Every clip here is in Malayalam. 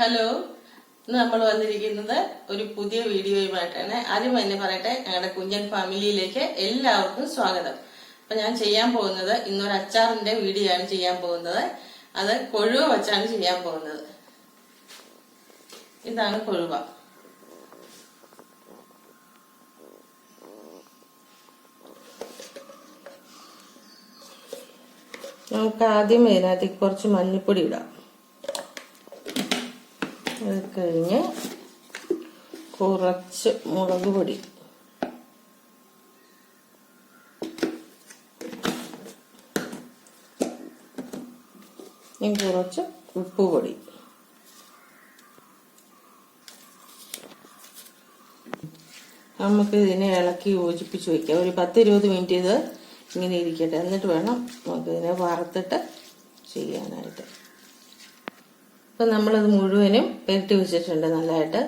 ഹലോ. നമ്മൾ വന്നിരിക്കുന്നത് ഒരു പുതിയ വീഡിയോയുമായിട്ടാണ്. ആദ്യം തന്നെ പറയട്ടെ ഞങ്ങളുടെ കുഞ്ഞൻ ഫാമിലിയിലേക്ക് എല്ലാവർക്കും സ്വാഗതം. അപ്പൊ ഞാൻ ചെയ്യാൻ പോകുന്നത് ഇന്നൊരു അച്ചാറിന്റെ വീഡിയോ ആണ് ചെയ്യാൻ പോകുന്നത്. അത് കൊഴുവ വെച്ചാണ് ചെയ്യാൻ പോകുന്നത്. ഇതാണ് കൊഴുവ. നമുക്ക് ആദ്യം ഇതിനകത്തേക്ക് കുറച്ച് മഞ്ഞൾപ്പൊടി ഇടാം. അത് കഴിഞ്ഞ് കുറച്ച് മുളക് പൊടി. കുറച്ച് ഉപ്പ് പൊടി. നമുക്ക് ഇതിനെ ഇളക്കി യോജിപ്പിച്ച് വയ്ക്കാം ഒരു പത്ത് ഇരുപത് മിനിറ്റ് ഇത് ഇങ്ങനെ ഇരിക്കട്ടെ. എന്നിട്ട് വേണം നമുക്ക് ഇതിനെ വറുത്തിട്ട് ചെയ്യാനായിട്ട്. ഇപ്പം നമ്മളത് മുഴുവനും പെരട്ടി വെച്ചിട്ടുണ്ട് നല്ലതായിട്ട്.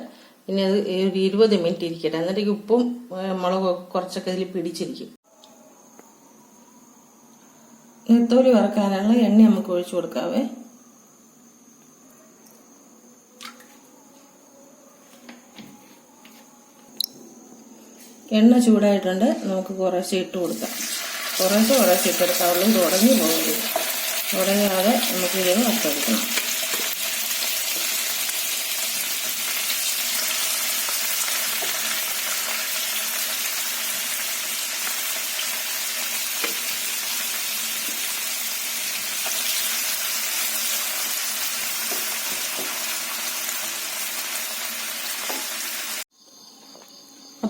പിന്നെ അത് ഒരു ഇരുപത് മിനിറ്റ് ഇരിക്കട്ടെ. എന്നിട്ട് ഉപ്പും മുളകും കുറച്ചൊക്കെ ഇതിൽ പിടിച്ചിരിക്കും. നെത്തോലി വറക്കാനുള്ള എണ്ണ നമുക്ക് ഒഴിച്ചു കൊടുക്കാവേ. എണ്ണ ചൂടായിട്ടുണ്ട്. നമുക്ക് കുറേശ്ശെ ഇട്ട് കൊടുക്കാം. കുറേശ്ശെ കുറേശ്ശെ ഇട്ട് തുടങ്ങി പോകരുത്. തുടങ്ങാതെ നമുക്ക് ഇതിന് വറുത്തെടുക്കണം.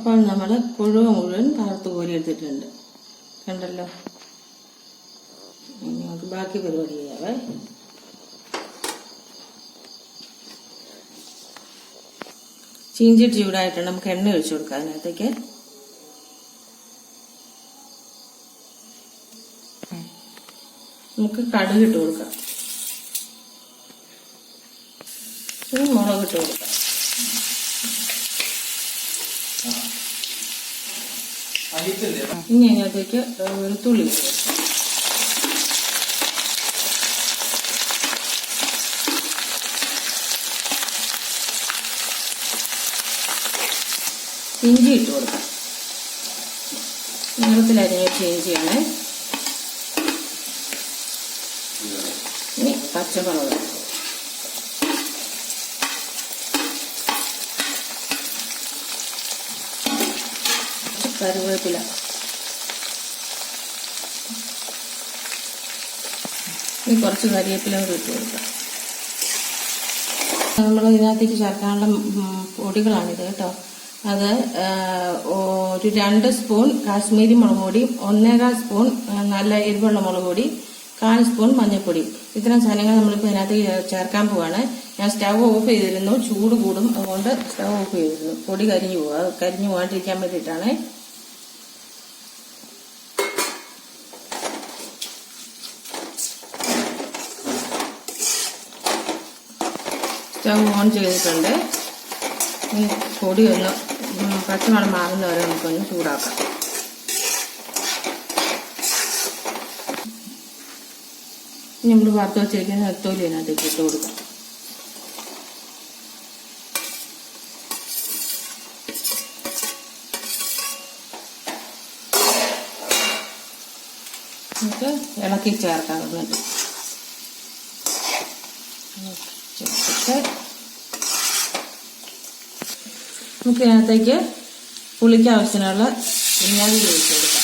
അപ്പോൾ നമ്മൾ കൊഴുവ മുഴുവൻ പാർത്ത് കോരി എടുത്തിട്ടുണ്ട് കണ്ടല്ലോ? ഇനി നമുക്ക് ബാക്കി പരിപാടി ചെയ്യാവേ. ചീഞ്ചിട്ട് ചൂടായിട്ടുണ്ട്. നമുക്ക് എണ്ണ ഒഴിച്ചു കൊടുക്കാം അതിനകത്തേക്ക്. നമുക്ക് കടുക് ഇട്ട് കൊടുക്കാം. മുളക് ഇട്ട് കൊടുക്കാം. ഇനി അതിനകത്തേക്ക് വെളുത്തുള്ളി ഇട്ട് കൊടുക്കാം ഇഞ്ചി ഇട്ട് കൊടുക്കാം. നീളത്തിലരിഞ്ഞ ഇഞ്ചിയാണ് ഇനി പച്ചമുളക് കുറച്ച് കറിവേപ്പില. ഇനി കുറച്ച് കരിവേപ്പില കൂടി ഇട്ട് കൊടുക്കാം. നമ്മൾ ഇതിനകത്തേക്ക് ചേർക്കാനുള്ള പൊടികളാണിത് കേട്ടോ. അത് ഒരു രണ്ട് സ്പൂൺ കാശ്മീരി മുളക് പൊടി ഒന്നേകാൽ സ്പൂൺ നല്ല എരിവുള്ള മുളക് പൊടി കാൽ സ്പൂൺ മഞ്ഞൾപ്പൊടി. ഇത്തരം സാധനങ്ങൾ നമ്മളിപ്പോൾ ഇതിനകത്ത് ചേർക്കാൻ പോവാണ്. ഞാൻ സ്റ്റവ് ഓഫ് ചെയ്തിരുന്നു ചൂട് കൂടും. അതുകൊണ്ട് സ്റ്റവ് ഓഫ് ചെയ്തിരുന്നു. പൊടി കരിഞ്ഞു പോവാ കരിഞ്ഞു പോകാണ്ടിരിക്കാൻ വേണ്ടിയിട്ടാണ്. സ്റ്റവ് ഓൺ ചെയ്തിട്ടുണ്ട്. പൊടി ഒന്ന് പച്ചമണം മാറുന്ന വരെ നമുക്കൊന്ന് ചൂടാക്കാം. ഇനി നമ്മൾ വറുത്ത് വെച്ചിരിക്കുന്ന നെത്തോലി അതിനകത്തേക്ക് ഇട്ട് കൊടുക്കാം. നമുക്ക് ഇളക്കി ചേർക്കാം. എന്നിട്ട് ചേർത്തിട്ട് നമുക്ക് ഇതിനകത്തേക്ക് പുളിക്ക് ആവശ്യത്തിനുള്ള വിനാഗിരി ഒഴിച്ച്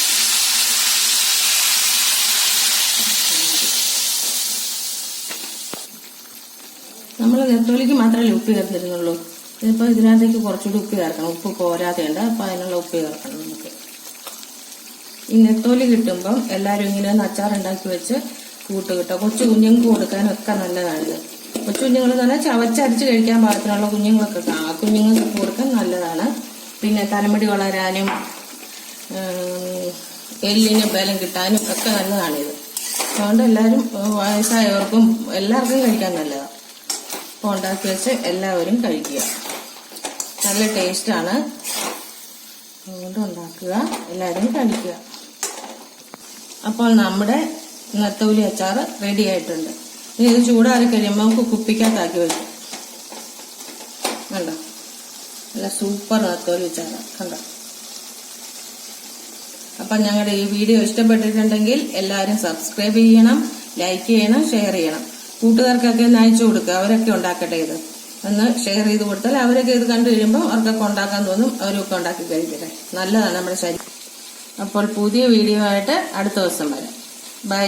നമ്മൾ നെത്തോലിക്ക് മാത്രമല്ലേ ഉപ്പ് ചേർത്തിരുന്നുള്ളൂ. ഇതിപ്പോൾ ഇതിനകത്തേക്ക് കുറച്ചുകൂടി ഉപ്പ് ചേർക്കണം. ഉപ്പ് പോരാതെയുണ്ട് അപ്പം അതിനുള്ള ഉപ്പ് ചേർക്കണം നമുക്ക്. ഈ നെത്തോലി കിട്ടുമ്പം എല്ലാവരും ഇങ്ങനെ ഒന്ന് അച്ചാറുണ്ടാക്കി വെച്ച് കൂട്ട് കിട്ടുക കൊച്ചു കുഞ്ഞുങ്ങൾക്ക് കൊടുക്കാനൊക്കെ നല്ലതാണിത്. കൊച്ചു കുഞ്ഞുങ്ങൾ തന്നെ ചവച്ചരച്ച് കഴിക്കാൻ പാകത്തിനുള്ള കുഞ്ഞുങ്ങളൊക്കെ ആ കുഞ്ഞുങ്ങൾക്ക് കൊടുക്കാൻ നല്ലതാണ്. പിന്നെ തലമുടി വളരാനും എല്ലിന് ബലം കിട്ടാനും ഒക്കെ നല്ലതാണിത്. അതുകൊണ്ട് എല്ലാവരും വയസ്സായവർക്കും എല്ലാവർക്കും കഴിക്കാൻ നല്ലതാണ് അപ്പോൾ ഉണ്ടാക്കി വെച്ച് എല്ലാവരും കഴിക്കുക. നല്ല ടേസ്റ്റാണ് അതുകൊണ്ട് ഉണ്ടാക്കുക. എല്ലാവരും കഴിക്കുക. അപ്പോൾ നമ്മുടെ നത്തൂലി അച്ചാർ റെഡി ആയിട്ടുണ്ട്. ഇത് ചൂടാറി കഴിയുമ്പോൾ നമുക്ക് കുപ്പിക്കകത്താക്കി വെച്ചു. കണ്ടോ? നല്ല സൂപ്പർ നത്തോലി വെച്ചാണ് കണ്ടോ? അപ്പൊ ഞങ്ങളുടെ ഈ വീഡിയോ ഇഷ്ടപ്പെട്ടിട്ടുണ്ടെങ്കിൽ എല്ലാവരും സബ്സ്ക്രൈബ് ചെയ്യണം ലൈക്ക് ചെയ്യണം ഷെയർ ചെയ്യണം. കൂട്ടുകാർക്കൊക്കെ ഒന്ന് അയച്ചു കൊടുക്കുക അവരൊക്കെ ഉണ്ടാക്കട്ടെ ഇത്. ഒന്ന് ഷെയർ ചെയ്ത് കൊടുത്താൽ അവരൊക്കെ ഇത് കണ്ടു കഴിയുമ്പോൾ അവർക്കൊക്കെ ഉണ്ടാക്കാൻ തോന്നും അവരൊക്കെ ഉണ്ടാക്കി കഴിക്കട്ടെ. നല്ലതാണ് നമ്മുടെ ശരീരം. അപ്പോൾ പുതിയ വീഡിയോ ആയിട്ട് അടുത്ത ദിവസം വരാം. ബൈ